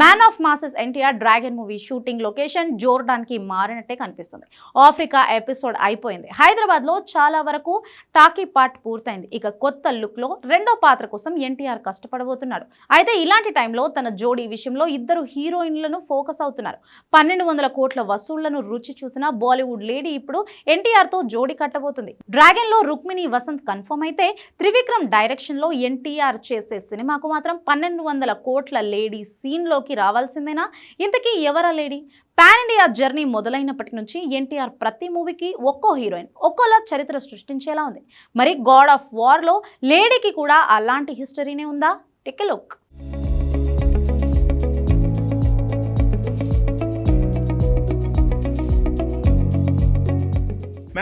Man of masses NTR dragon movie shooting location జోర్డాన్కి మారినట్టే కనిపిస్తుంది. Africa episode అయిపోయింది. హైదరాబాద్లో చాలా వరకు టాకీ పార్ట్ పూర్తయింది. ఇక కొత్త లుక్లో రెండో పాత్ర కోసం ఎన్టీఆర్ కష్టపడబోతున్నాడు అయితే ఇలాంటి టైంలో తన జోడీ విషయంలో ఇద్దరు హీరోయిన్లను ఫోకస్ అవుతున్నారు. పన్నెండు వందల కోట్ల వసూళ్ళను రుచి చూసిన బాలీవుడ్ లేడీ ఇప్పుడు ఎన్టీఆర్తో జోడీ కట్టబోతుంది. డ్రాగన్లో రుక్మిణి వసంత్ కన్ఫర్మ్ అయితే త్రివిక్రమ్ డైరెక్షన్లో ఎన్టీఆర్ చేసే సినిమాకు మాత్రం పన్నెండు వందల కోట్ల లేడీ సీన్లో లోకి రావాల్సిందేనా? ఇంతకీ ఎవరా లేడీ? పాన్ ఇండియా జర్నీ మొదలైనప్పటి నుంచి ఎన్టీఆర్ ప్రతి మూవీకి ఒక్కో హీరోయిన్ ఒక్కోలా చరిత్ర సృష్టించేలా ఉంది. మరి గాడ్ ఆఫ్ వార్లో లేడీకి కూడా అలాంటి హిస్టరీనే ఉందా? Tech look.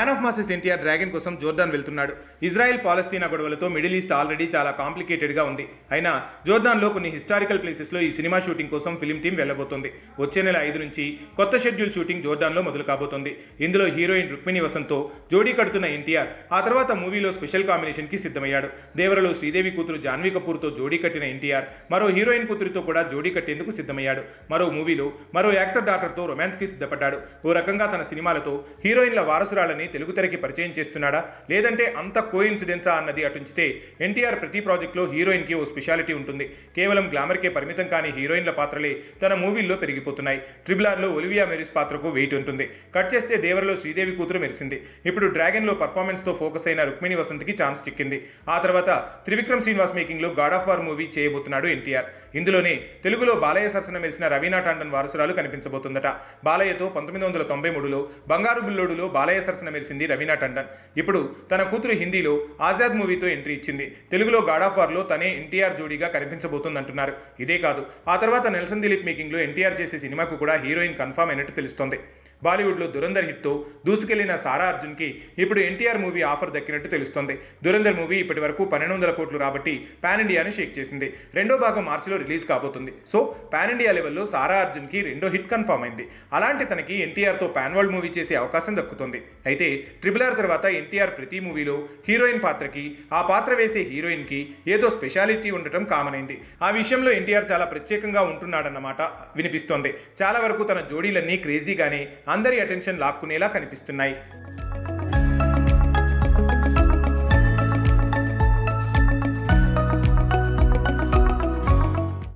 Man of masses NTR dragon కోసం జోర్డాన్ వెళ్తున్నాడు. ఇజ్రాయెల్ పాలస్తీనా గొడవలతో మిడిల్ ఈస్ట్ ఆల్రెడీ చాలా కాంప్లికేటెడ్గా ఉంది. అయినా జోర్డాన్లో కొన్ని హిస్టారికల్ ప్లేసెస్లో ఈ సినిమా షూటింగ్ కోసం ఫిలిం టీం వెళ్ళబోతోంది. వచ్చే నెల ఐదు నుంచి కొత్త షెడ్యూల్ షూటింగ్ జోర్డాన్లో మొదలు కాబోతోంది. ఇందులో హీరోయిన్ రుక్మిణి వసంతో జోడీ కడుతున్న ఎన్టీఆర్ ఆ తర్వాత మూవీలో స్పెషల్ కాంబినేషన్కి సిద్ధమయ్యాడు. దేవరలో శ్రీదేవి కూతురు జాన్వీ కపూర్తో జోడీ కట్టిన ఎన్టీఆర్ మరో హీరోయిన్ కూతురితో కూడా జోడీ కట్టేందుకు సిద్ధమయ్యాడు. మరో మూవీలో మరో యాక్టర్ డాటర్తో రొమాన్స్కి సిద్ధపడ్డాడు. ఓ రకంగా తన సినిమాలతో హీరోయిన్ల వారసురాలని తెలుగు తెరకి పరిచయం చేస్తున్నాడా? లేదంటే అంత కోయిన్సిడెన్సా అన్నది అటుంచితే ఎన్టీఆర్ ప్రతి ప్రాజెక్ట్లో హీరోయిన్కి ఓ స్పెషాలిటీ ఉంటుంది. కేవలం గ్లామర్కే పరిమితం కాని హీరోయిన్ల పాత్రలే తన మూవీల్లో పెరిగిపోతున్నాయి. ట్రిబుల్ ఆర్లో ఒలివియా మెరిస్ పాత్రకు వెయిట్ ఉంటుంది. కట్ చేస్తే దేవరలో శ్రీదేవి కూతురు మెరిసింది. ఇప్పుడు డ్రాగన్లో పర్ఫార్మెన్స్తో ఫోకస్ అయిన రుక్మిణి వసంత్కి ఛాన్స్ చిక్కింది. ఆ తర్వాత త్రివిక్రమ్ శ్రీనివాస్ మేకింగ్లో గాడ్ ఆఫ్ వార్ మూవీ చేయబోతున్నాడు ఎన్టీఆర్. ఇందులోనే తెలుగులో బాలయ్య సరసన మెరిసిన రవీనా టాండన్ వారసురాలు కనిపించబోతుందట. బాలయ్యతో పంతొమ్మిది వందల తొంభై మూడులో బంగారు బుల్లోడులో బాలయ్య సరసన తెలిసింది రవీనా టండన్. ఇప్పుడు తన కూతురు హిందీలో ఆజాద్ మూవీతో ఎంట్రీ ఇచ్చింది. తెలుగులో గాడ్ ఆఫ్ వార్లో తనే ఎన్టీఆర్ జోడీగా కనిపించబోతుందంటున్నారు. ఇదే కాదు. ఆ తర్వాత నెల్సన్ దిలీప్ మేకింగ్లో ఎన్టీఆర్ చేసే సినిమాకు కూడా హీరోయిన్ కన్ఫర్మ్ అయినట్టు తెలుస్తోంది. బాలీవుడ్లో దురందర్ హిట్తో దూసుకెళ్ళిన సారా అర్జున్కి ఇప్పుడు ఎన్టీఆర్ మూవీ ఆఫర్ దక్కినట్టు తెలుస్తోంది. దురందర్ మూవీ ఇప్పటి వరకు పన్నెండు వందల కోట్లు రాబట్టి పాన్ ఇండియాని షేక్ చేసింది. రెండో భాగం మార్చిలో రిలీజ్ కాబోతుంది. సో పాన్ ఇండియా లెవెల్లో సారా అర్జున్కి రెండో హిట్ కన్ఫామ్ అయింది. అలాంటి తనకి ఎన్టీఆర్తో పాన్ వరల్డ్ మూవీ చేసే అవకాశం దక్కుతుంది. అయితే ట్రిపుల్ ఆర్ తర్వాత ఎన్టీఆర్ ప్రతి మూవీలో హీరోయిన్ పాత్రకి ఆ పాత్ర వేసే హీరోయిన్కి ఏదో స్పెషాలిటీ ఉండటం కామన్ అయింది. ఆ విషయంలో ఎన్టీఆర్ చాలా ప్రత్యేకంగా ఉంటున్నాడన్నమాట వినిపిస్తోంది. చాలా వరకు తన జోడీలన్నీ క్రేజీగానే అందరి అటెన్షన్ లాక్కునేలా కనిపిస్తున్నాయి.